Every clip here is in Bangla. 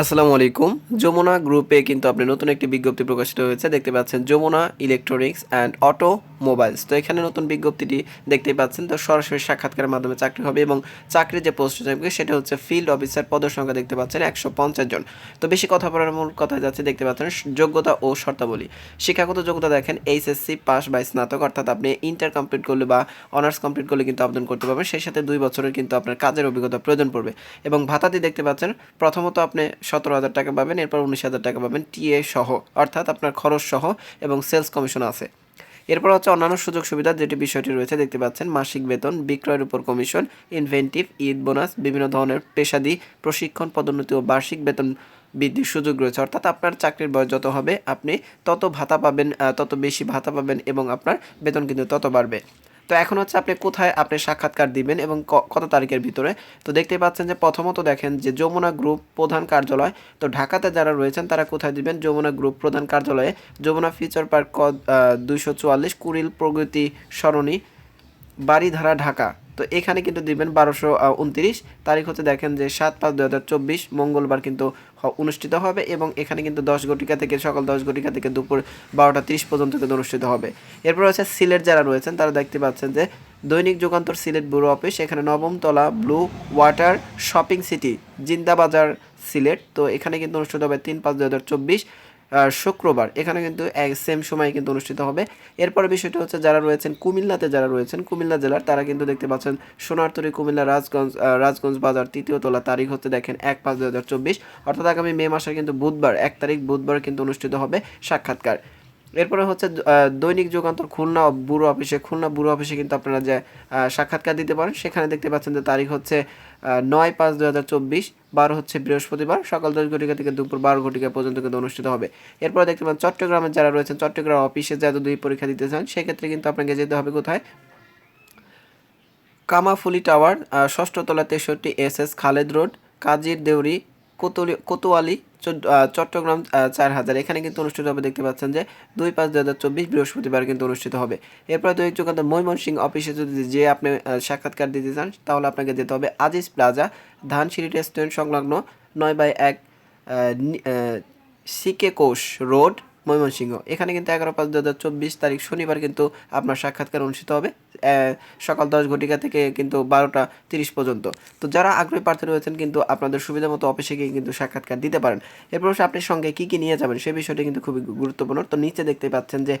আসসালামু আলাইকুম। যমুনা গ্রুপে কিন্তু আপনি নতুন একটি বিজ্ঞপ্তি প্রকাশিত হয়েছে, দেখতে পাচ্ছেন Jamuna electronics and auto mobiles তো এখানে নতুন বিজ্ঞপ্তিটি দেখতেই পাচ্ছেন, তো সরাসরি সাক্ষাৎকারের মাধ্যমে চাকরি হবে এবং চাকরির যে পোস্ট থাকবে সেটা হচ্ছে ফিল্ড অফিসার পদের সংখ্যা দেখতে পাচ্ছেন একশো পঞ্চাশ জন। তো বেশি কথা বলার মূল কথা যাচ্ছে, দেখতে পাচ্ছেন যোগ্যতা ও শর্তাবলী। শিক্ষাগত যোগ্যতা দেখেন এইচএসসি পাস বা স্নাতক, অর্থাৎ আপনি ইন্টার কমপ্লিট করলে বা অনার্স কমপ্লিট করলে কিন্তু আবেদন করতে পারবেন, সেই সাথে দুই বছরের কিন্তু আপনার কাজের অভিজ্ঞতা প্রয়োজন পড়বে। এবং ভাতাটি দেখতে পাচ্ছেন, প্রথমত আপনি সতেরো হাজার টাকা পাবেন, এরপর উনিশ হাজার টাকা পাবেন টিএ সহ, অর্থাৎ আপনার খরচ সহ এবং সেলস কমিশন আছে। এরপর হচ্ছে অন্যান্য সুযোগ সুবিধা যেটি বিষয়টি রয়েছে, দেখতে পাচ্ছেন মাসিক বেতন, বিক্রয়ের উপর কমিশন ইনভেন্টিভ ঈদ বোনাস, বিভিন্ন ধরনের পেশাদি, প্রশিক্ষণ পদোন্নতি ও বার্ষিক বেতন বৃদ্ধির সুযোগ রয়েছে। অর্থাৎ আপনার চাকরির বয়স যত হবে, আপনি তত ভাতা পাবেন তত বেশি ভাতা পাবেন এবং আপনার বেতন কিন্তু তত বাড়বে। তো এখন হচ্ছে আপনি কোথায় আপনি সাক্ষাৎকার দিবেন এবং কত তারিখের ভিতরে? তো দেখতে পাচ্ছেন যে প্রথমত দেখেন যে যমুনা গ্রুপ প্রধান কার্যালয়, তো ঢাকাতে যারা রয়েছেন তারা কোথায় দিবেন? যমুনা গ্রুপ প্রধান কার্যালয়ে। যমুনা ফিউচার পার্ক দুইশো চুয়াল্লিশ কুড়িল প্রগতি সরণি বাড়িধারা ঢাকা। তো এখানে কিন্তু দিবেন বারোশো উনত্রিশ। তারিখ হচ্ছে দেখেন যে সাত পাঁচ দু হাজার চব্বিশ, মঙ্গলবার কিন্তু অনুষ্ঠিত হবে এবং এখানে কিন্তু দশ ঘটিকা থেকে, সকাল দশ ঘটিকা থেকে দুপুর বারোটা তিরিশ পর্যন্ত কিন্তু অনুষ্ঠিত হবে। এরপর হচ্ছে সিলেট যারা রয়েছেন, তারা দেখতে পাচ্ছেন যে দৈনিক যুগান্তর সিলেট ব্যুরো অফিস, এখানে Nabamtala, blue water shopping city Zindabazar Sylhet. তো এখানে কিন্তু অনুষ্ঠিত হবে তিন পাঁচ দু হাজার চব্বিশ। শুক্রবার। এখানে কিন্তু এক সেম সময় কিন্তু অনুষ্ঠিত হবে। এরপরে বিষয়টা হচ্ছে যারা রয়েছেন কুমিল্লাতে যারা রয়েছেন, কুমিল্লা জেলার, তারা কিন্তু দেখতে পাচ্ছেন সোনারতরি, কুমিল্লা, রাজগঞ্জ রাজগঞ্জ বাজার তৃতীয় তলা তারিখ হচ্ছে দেখেন এক পাঁচ দু অর্থাৎ আগামী মে মাসে কিন্তু বুধবার, এক তারিখ বুধবার কিন্তু অনুষ্ঠিত হবে সাক্ষাৎকার। এরপরে হচ্ছে দৈনিক যুগান্তর খুলনা ব্যুরো অফিসে খুলনা ব্যুরো অফিসে কিন্তু আপনারা যে সাক্ষাৎকার দিতে পারেন সেখানে দেখতে পাচ্ছেন যে তারিখ হচ্ছে নয় পাঁচ দু হাজার চব্বিশ বারো হচ্ছে বৃহস্পতিবার সকাল দশ ঘটিকা থেকে দুপুর বারো ঘটিকা পর্যন্ত কিন্তু অনুষ্ঠিত হবে। এরপরে দেখতে পাচ্ছেন চট্টগ্রামের যারা রয়েছেন চট্টগ্রাম অফিসে যারা দুই পরীক্ষা দিতে চান সেক্ষেত্রে কিন্তু আপনাকে যেতে হবে কোথায়? কামাফুলি টাওয়ার আহ, ষষ্ঠ তলা তেষট্টি S S Khaled road Kazir Deuri কোতলি Kotwali Chittagong চার হাজার। এখানে কিন্তু অনুষ্ঠিত হবে, দেখতে পাচ্ছেন যে দুই পাঁচ দু হাজার চব্বিশ বৃহস্পতিবার কিন্তু অনুষ্ঠিত হবে। এরপর দুই যুগান্ত ময়মনসিংহ অফিসে যদি যে আপনি সাক্ষাৎকার দিতে চান, তাহলে আপনাকে যেতে হবে আজিজ প্লাজা, ধানসিঁড়ি রেস্টুরেন্ট সংলগ্ন নয় বাই এক সিকে কোষ রোড ময়মনসিংহ। এখানে কিন্তু এগারো পাঁচ দু হাজার চব্বিশ তারিখ শনিবার কিন্তু আপনার সাক্ষাৎকার অনুষ্ঠিত হবে সকাল দশ ঘটিকা থেকে কিন্তু বারোটা তিরিশ পর্যন্ত। তো যারা আগ্রহী প্রার্থী রয়েছেন কিন্তু আপনাদের সুবিধা মতো অফিসে গিয়ে কিন্তু সাক্ষাৎকার দিতে পারেন। এরপর আপনি সঙ্গে কী কী নিয়ে যাবেন সে বিষয়টি কিন্তু খুবই গুরুত্বপূর্ণ। তো নিচে দেখতে পাচ্ছেন যে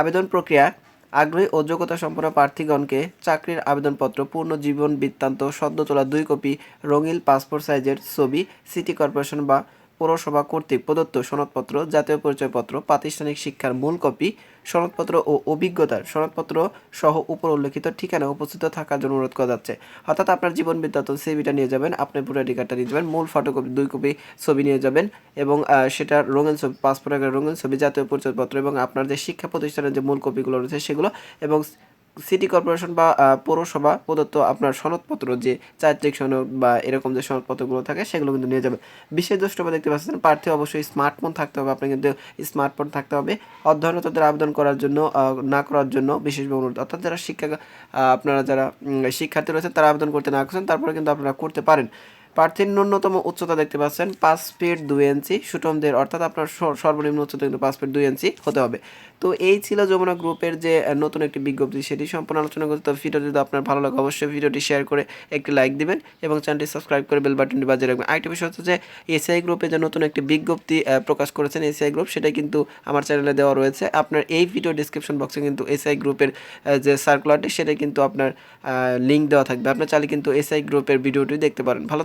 আবেদন প্রক্রিয়া, আগ্রহী ও যোগ্যতা সম্পন্ন প্রার্থীগণকে চাকরির আবেদনপত্র, পূর্ণ জীবন বৃত্তান্ত, সদ্য তোলা দুই কপি, রঙিন পাসপোর্ট সাইজের ছবি, সিটি কর্পোরেশন বা পৌরসভা কর্তৃক প্রদত্ত সনদপত্র, জাতীয় পরিচয়পত্র, প্রাতিষ্ঠানিক শিক্ষার মূল কপি, সনদপত্র ও অভিজ্ঞতার সনদপত্র সহ উপর উল্লেখিত ঠিকানা উপস্থিত থাকার জন্য অনুরোধ করা যাচ্ছে। অর্থাৎ আপনার জীবন বৃত্তান্ত সিভিটা নিয়ে যাবেন, আপনি আইডি কার্ডটা নিয়ে যাবেন, মূল ফটোকপি দুই কপি ছবি নিয়ে যাবেন এবং সেটা রঙিন ছবি, পাসপোর্ট আকারে রঙিন ছবি, জাতীয় পরিচয়পত্র এবং আপনার যে শিক্ষা প্রতিষ্ঠানের যে মূল কপিগুলো রয়েছে সেগুলো এবং সিটি কর্পোরেশন বা পৌরসভা প্রদত্ত আপনার সনদপত্র যে চারিত্রিক সনদ বা এরকম যে সনদপত্রগুলো থাকে, সেগুলো কিন্তু নিয়ে যাবেন বিশেষ দ্রষ্টব্য দেখতে পাচ্ছেন, প্রার্থী অবশ্যই স্মার্টফোন থাকতে হবে, আপনার কিন্তু স্মার্টফোন থাকতে হবে। অধ্যয়নতাদের আবেদন করার জন্য না করার জন্য বিশেষভাবে অনুরোধ। অর্থাৎ যারা শিক্ষা আপনারা যারা শিক্ষার্থী রয়েছে তারা আবেদন করতে না করছেন, তারপরে কিন্তু আপনারা করতে পারেন। প্রার্থীর ন্যূনতম উচ্চতা দেখতে পাচ্ছেন, পাঁচ ফিট দুই ইঞ্চি। সুটমদের অর্থাৎ আপনার সর্বনিম্ন উচ্চতা কিন্তু পাঁচ ফিট দুই ইঞ্চি হতে হবে। তো এই ছিল যমুনা গ্রুপের যে নতুন একটি বিজ্ঞপ্তি, সেটি সম্পূর্ণ আলোচনা করতে। হবে ভিডিও যদি আপনার ভালো লাগে, অবশ্যই ভিডিওটি শেয়ার করে একটি লাইক দিবেন এবং চ্যানেলটি সাবস্ক্রাইব করে বেল বাটনটি বাজিয়ে রাখবেন। আরেকটি বিষয় হচ্ছে যে, এসআই গ্রুপে যে নতুন একটি বিজ্ঞপ্তি প্রকাশ করেছেন এসআই গ্রুপ, সেটা কিন্তু আমার চ্যানেলে দেওয়া রয়েছে। আপনার এই ভিডিও ডিসক্রিপশন বক্সে কিন্তু এসআই গ্রুপের যে সার্কুলারটি সেটা কিন্তু আপনার লিঙ্ক দেওয়া থাকবে। আপনার চাইলে কিন্তু এসআই গ্রুপের ভিডিওটি দেখতে পারেন। ভালো